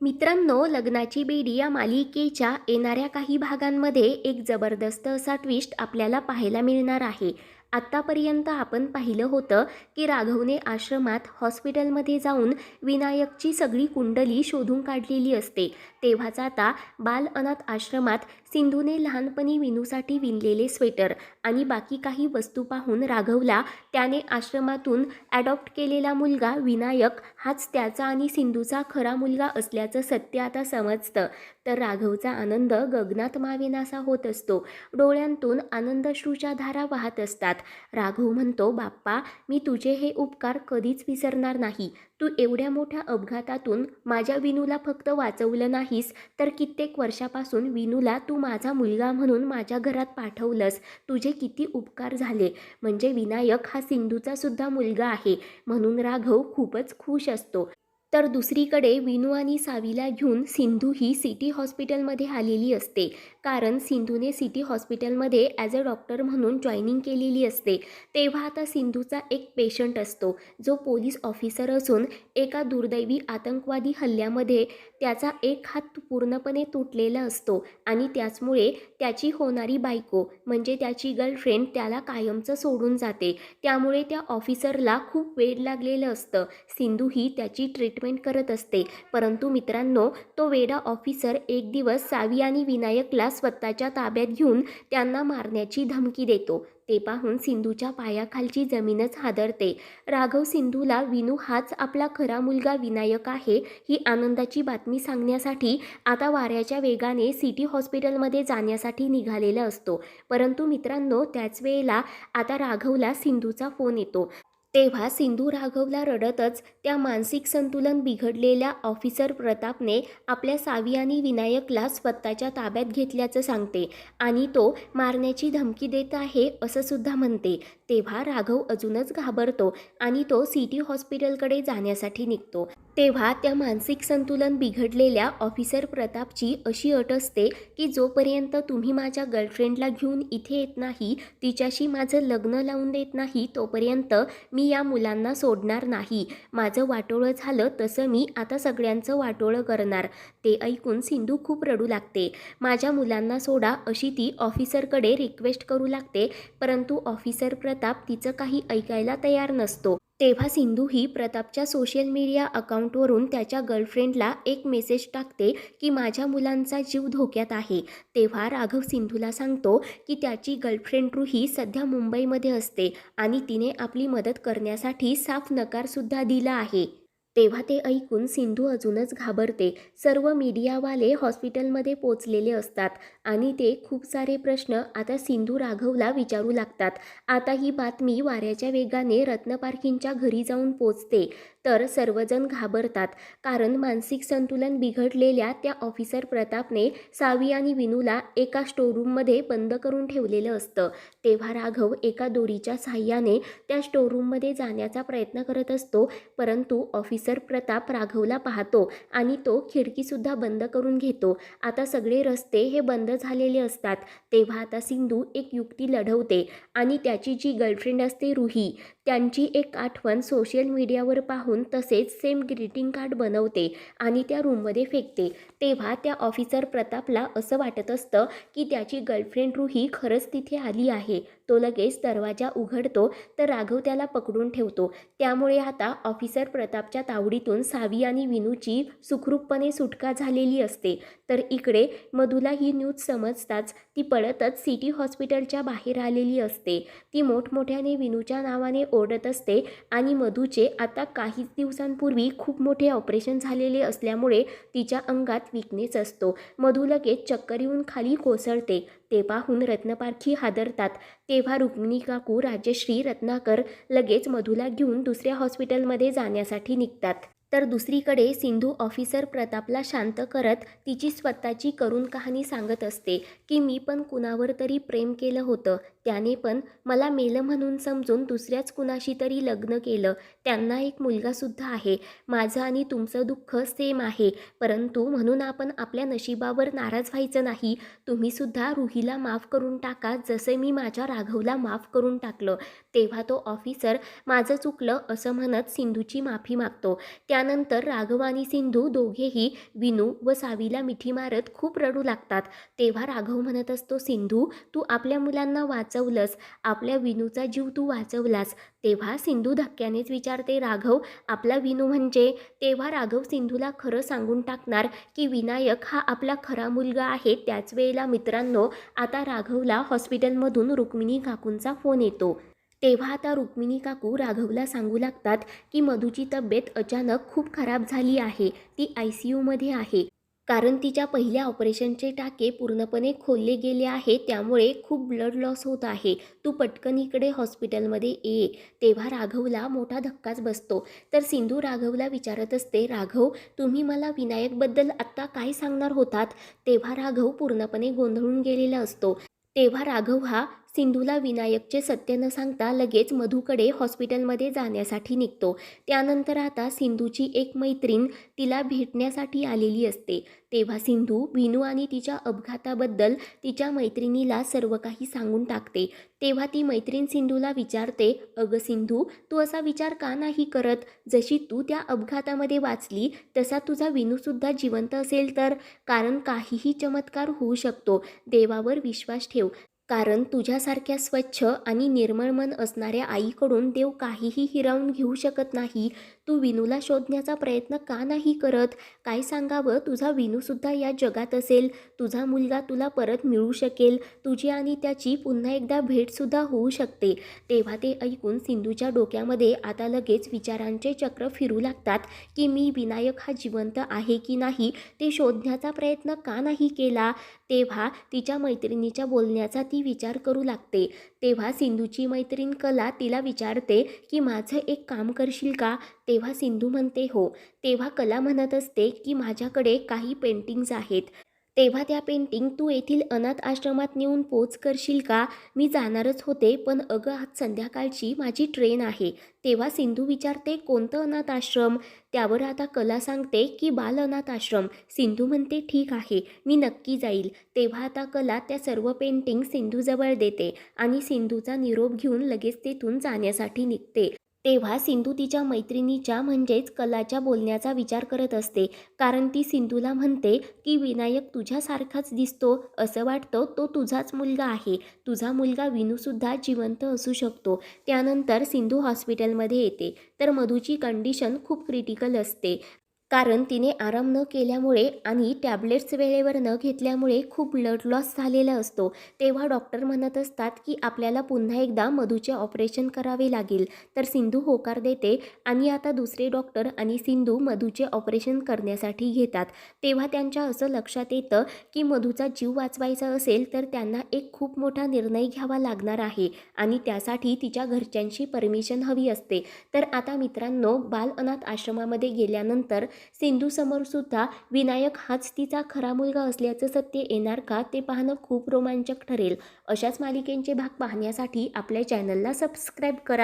मित्रांनो लग्नाची बेडी या मालिकेच्या येणाऱ्या काही भागांमध्ये एक जबरदस्त असा ट्विस्ट आपल्याला पाहायला मिळणार आहे. आत्तापर्यंत आपण पाहिलं होतं की राघवने आश्रमात हॉस्पिटलमध्ये जाऊन विनायकची सगळी कुंडली शोधून काढलेली असते. तेव्हाच आता बाल अनाथ आश्रमात सिंधूने लहानपणी विनूसाठी विणलेले स्वेटर आणि बाकी काही वस्तू पाहून राघवला त्याने आश्रमातून ॲडॉप्ट केलेला मुलगा विनायक हाच त्याचा आणि सिंधूचा खरा मुलगा असल्याचं सत्य आता समजतं. तर राघवचा आनंद गगनात माविनासा होत असतो. डोळ्यांतून आनंदश्रूच्या धारा वाहत असतात. राघव म्हणतो बाप्पा मी तुझे हे उपकार कधीच विसरणार नाही. तू एवढ्या मोठ्या अपघातातून माझ्या विनूला फक्त वाचवलं नाहीस तर कित्येक वर्षापासून विनूला तू माझा मुलगा म्हणून माझ्या घरात पाठवलंस. तुझे किती उपकार झाले. म्हणजे विनायक हा सिंधूचा सुद्धा मुलगा आहे. म्हणून राघव खूपच खुश असतो. तर दुसरीकडे विनू आणि सावीला घेऊन सिंधू ही सिटी हॉस्पिटलमध्ये आलेली असते. कारण सिंधूने सिटी हॉस्पिटलमध्ये ॲज अ डॉक्टर म्हणून जॉईनिंग केलेली असते. तेव्हा आता सिंधूचा एक पेशंट असतो जो पोलीस ऑफिसर असून एका दुर्दैवी आतंकवादी हल्ल्यामध्ये त्याचा एक हात पूर्णपणे तुटलेला असतो आणि त्याचमुळे त्याची होणारी बायको म्हणजे त्याची गर्लफ्रेंड त्याला कायमचं सोडून जाते. त्यामुळे त्या ऑफिसरला खूप वेळ लागलेलं असतं. सिंधू ही त्याची ट्रीट ट्रीटमेंट करत असते. परंतु मित्रांनो तो वेडा ऑफिसर एक दिवस सावी आणि विनायकला स्वतःच्या ताब्यात घेऊन त्यांना मारण्याची धमकी देतो. ते पाहून सिंधूच्या पायाखालची जमीनच हादरते. राघव सिंधूला विनू हाच आपला खरा मुलगा विनायक आहे ही आनंदाची बातमी सांगण्यासाठी आता वाऱ्याच्या वेगाने सिटी हॉस्पिटलमध्ये जाण्यासाठी निघालेला असतो. परंतु मित्रांनो त्याच वेळेला आता राघवला सिंधूचा फोन येतो. तेव्हा सिंधू राघवला रडतच त्या मानसिक संतुलन बिघडलेल्या ऑफिसर प्रतापने आपल्या सावी आणि विनायकला स्वतःच्या ताब्यात घेतल्याचं सांगते आणि तो मारण्याची धमकी देत आहे असं सुद्धा म्हणते. तेव्हा राघव अजूनच घाबरतो आणि तो सिटी हॉस्पिटलकडे जाण्यासाठी निघतो. तेव्हा त्या मानसिक संतुलन बिघडलेल्या ऑफिसर प्रतापची अशी अट असते की जोपर्यंत तुम्ही माझ्या गर्लफ्रेंडला घेऊन इथे येत नाही तिच्याशी माझं लग्न लावून देत नाही तोपर्यंत मी या मुलांना सोडणार नाही. माझं वाटोळं झालं तसं मी आता सगळ्यांचं वाटोळं करणार. ते ऐकून सिंधू खूप रडू लागते. माझ्या मुलांना सोडा अशी ती ऑफिसरकडे रिक्वेस्ट करू लागते परंतु ऑफिसर प्रताप तिचं काही ऐकायला तयार नसतो. तेव्हा सिंधू ही प्रतापच्या सोशल मीडिया अकाउंटवरून त्याच्या गर्लफ्रेंडला एक मेसेज टाकते की माझ्या मुलांचा जीव धोक्यात आहे. तेव्हा राघव सिंधूला सांगतो की त्याची गर्लफ्रेंड रुही सध्या मुंबईमध्ये असते आणि तिने आपली मदत करण्यासाठी साफ नकारसुद्धा दिला आहे. तेव्हा ते ऐकून सिंधू अजूनच घाबरते. सर्व मीडियावाले हॉस्पिटलमध्ये पोचलेले असतात आणि ते खूप सारे प्रश्न आता सिंधू राघवला विचारू लागतात. आता ही बातमी वाऱ्याच्या वेगाने रत्नपारखींच्या घरी जाऊन पोचते. तर सर्वजण घाबरतात. कारण मानसिक संतुलन बिघडलेल्या त्या ऑफिसर प्रतापने सावी आणि विनूला एका स्टोरूममध्ये बंद करून ठेवलेलं असतं. तेव्हा राघव एका दोरीच्या साह्याने त्या स्टोरूममध्ये जाण्याचा प्रयत्न करत असतो परंतु ऑफिसर प्रताप राघवला पाहतो आणि तो खिडकीसुद्धा बंद करून घेतो. आता सगळे रस्ते हे बंद झालेले असतात. तेव्हा आता सिंधू एक युक्ती लढवते आणि त्याची जी गर्लफ्रेंड असते रुही त्यांची एक आठवण सोशल मीडियावर पाहून तसेच सेम ग्रीटिंग कार्ड बनवते आणि त्या रूममध्ये फेकते. तेव्हा त्या ऑफिसर प्रतापला असं वाटत असतं की त्याची गर्लफ्रेंड रूही खरंच तिथे आली आहे. तो लगेच दरवाजा उघडतो तर राघव त्याला पकडून ठेवतो. त्यामुळे आता ऑफिसर प्रतापच्या तावडीतून सावी आणि विनूची सुखरूपपणे सुटका झालेली असते. तर इकडे मधूला ही न्यूज समजताच ती पळतच सिटी हॉस्पिटलच्या बाहेर आलेली असते. ती मोठमोठ्याने विनूच्या नावाने ओरडत असते आणि मधूचे आता काहीच दिवसांपूर्वी खूप मोठे ऑपरेशन झालेले असल्यामुळे तिच्या अंगात विकनेस असतो. मधू लगेच चक्कर येऊन खाली कोसळते. ते पाहून रत्नपारखी हादरतात. तेव्हा रुक्मिणी काकू राजश्री रत्नाकर लगेच मधूला घेऊन दुसऱ्या हॉस्पिटलमध्ये जाण्यासाठी निघतात. तर दुसरीकडे सिंधू ऑफिसर प्रतापला शांत करत तिची स्वतःची करून कहाणी सांगत असते की मी पण कुणावर तरी प्रेम केलं होतं. त्याने पण मला मेलं म्हणून समजून दुसऱ्याच कुणाशी तरी लग्न केलं. त्यांना एक मुलगासुद्धा आहे. माझं आणि तुमचं दुःख सेम आहे. परंतु म्हणून आपण आपल्या नशिबावर नाराज व्हायचं नाही. तुम्हीसुद्धा रुहीला माफ करून टाका. जसे मी माझ्या राघवला माफ करून टाकलं तेव्हा तो ऑफिसर माझं चुकलं असं म्हणत सिंधूची माफी मागतो. त्यानंतर राघव आणि सिंधू दोघेही विनू व सावीला मिठी मारत खूप रडू लागतात. तेव्हा राघव म्हणत असतो सिंधू तू आपल्या मुलांना वाचवलंस. आपल्या विनूचा जीव तू वाचवलास. तेव्हा सिंधू धक्क्यानेच विचारते राघव आपला विनू म्हणजे? तेव्हा राघव सिंधूला खरं सांगून टाकणार की विनायक हा आपला खरा मुलगा आहे. त्याच वेळेला मित्रांनो आता राघवला हॉस्पिटलमधून रुक्मिणी काकूंचा फोन येतो. तेव्हा आता रुक्मिणी काकू राघवला सांगू लागतात की मधूची तब्येत अचानक खूप खराब झाली आहे. ती आय सी यूमध्ये आहे. कारण तिच्या पहिल्या ऑपरेशनचे टाके पूर्णपणे खोलले गेले आहे त्यामुळे खूप ब्लड लॉस होत आहे. तू पटकन इकडे हॉस्पिटलमध्ये ये. तेव्हा राघवला मोठा धक्काच बसतो. तर सिंधू राघवला विचारत असते राघव तुम्ही मला विनायकबद्दल आत्ता काय सांगणार होतात? तेव्हा राघव पूर्णपणे गोंधळून गेलेला असतो. तेव्हा राघव हा सिंधूला विनायकचे सत्य न सांगता लगेच मधूकडे हॉस्पिटलमध्ये जाण्यासाठी निघतो. त्यानंतर आता सिंधूची एक मैत्रीण तिला भेटण्यासाठी आलेली असते. तेव्हा सिंधू विनू आणि तिच्या अपघाताबद्दल तिच्या मैत्रिणीला सर्व काही सांगून टाकते. तेव्हा ती मैत्रीण सिंधूला विचारते अगं सिंधू तू असा विचार का नाही करत? जशी तू त्या अपघातामध्ये वाचली तसा तुझा विनूसुद्धा जिवंत असेल तर? कारण काहीही चमत्कार होऊ शकतो. देवावर विश्वास ठेव. कारण तुझ्यासारख्या स्वच्छ आणि निर्मळ मन असणाऱ्या आईकडून देव काहीही हिरावून घेऊ शकत नाही तू विनूला शोधण्याचा प्रयत्न का नाही करत? काय सांगावं? तुझा विनूसुद्धा या जगात असेल. तुझा मुलगा तुला परत मिळू शकेल. तुझी आणि त्याची पुन्हा एकदा भेटसुद्धा होऊ शकते. तेव्हा ते ऐकून सिंधूच्या डोक्यामध्ये आता लगेच विचारांचे चक्र फिरू लागतात की मी विनायक हा जिवंत आहे की नाही? ते शोधण्याचा प्रयत्न का नाही केला? तेव्हा तिच्या मैत्रिणीच्या बोलण्याचा ती विचार करू लागते. तेव्हा सिंधूची मैत्रीण कला तिला विचारते की माझं एक काम करशील का? तेव्हा सिंधू म्हणते हो. तेव्हा कला म्हणत असते की माझ्याकडे काही पेंटिंग्ज आहेत. तेव्हा त्या पेंटिंग तू येथील अनाथ आश्रमात नेऊन पोच करशील का? मी जाणारच होते पण अगं आज संध्याकाळची माझी ट्रेन आहे. तेव्हा सिंधू विचारते कोणतं अनाथ आश्रम? त्यावर आता कला सांगते की बाल अनाथ आश्रम. सिंधू म्हणते ठीक आहे मी नक्की जाईल. तेव्हा आता कला त्या सर्व पेंटिंग सिंधूजवळ देते आणि सिंधूचा निरोप घेऊन लगेच तेथून जाण्यासाठी निघते. तेव्हा सिंधू तिच्या मैत्रिणीच्या म्हणजेच कलाच्या बोलण्याचा विचार करत असते. कारण ती सिंधूला म्हणते की विनायक तुझ्यासारखाच दिसतो असं वाटतं तो तुझाच मुलगा आहे. तुझा मुलगा विनूसुद्धा जिवंत असू शकतो. त्यानंतर सिंधू हॉस्पिटलमध्ये येते. तर मधूची कंडिशन खूप क्रिटिकल असते. कारण तिने आराम न केल्यामुळे आणि टॅबलेट्स वेळेवर न घेतल्यामुळे खूप ब्लड लॉस झालेला असतो. तेव्हा डॉक्टर म्हणत असतात की आपल्याला पुन्हा एकदा मधूचे ऑपरेशन करावे लागेल. तर सिंधू होकार देते आणि आता दुसरे डॉक्टर आणि सिंधू मधूचे ऑपरेशन करण्यासाठी घेतात. तेव्हा त्यांच्या असं लक्षात येतं की मधूचा जीव वाचवायचा असेल तर त्यांना एक खूप मोठा निर्णय घ्यावा लागणार आहे आणि त्यासाठी तिच्या घरच्यांची परमिशन हवी असते. तर आता मित्रांनो बाल अनाथ आश्रमामध्ये गेल्यानंतर सिंधूसमोर सुद्धा विनायक हाच तिचा खरा मुलगा असल्याचं सत्य येणार का ते पाहणं खूप रोमांचक ठरेल. अशाच मालिकेंचे भाग पाहण्यासाठी आपल्या चॅनलला सबस्क्राईब करा.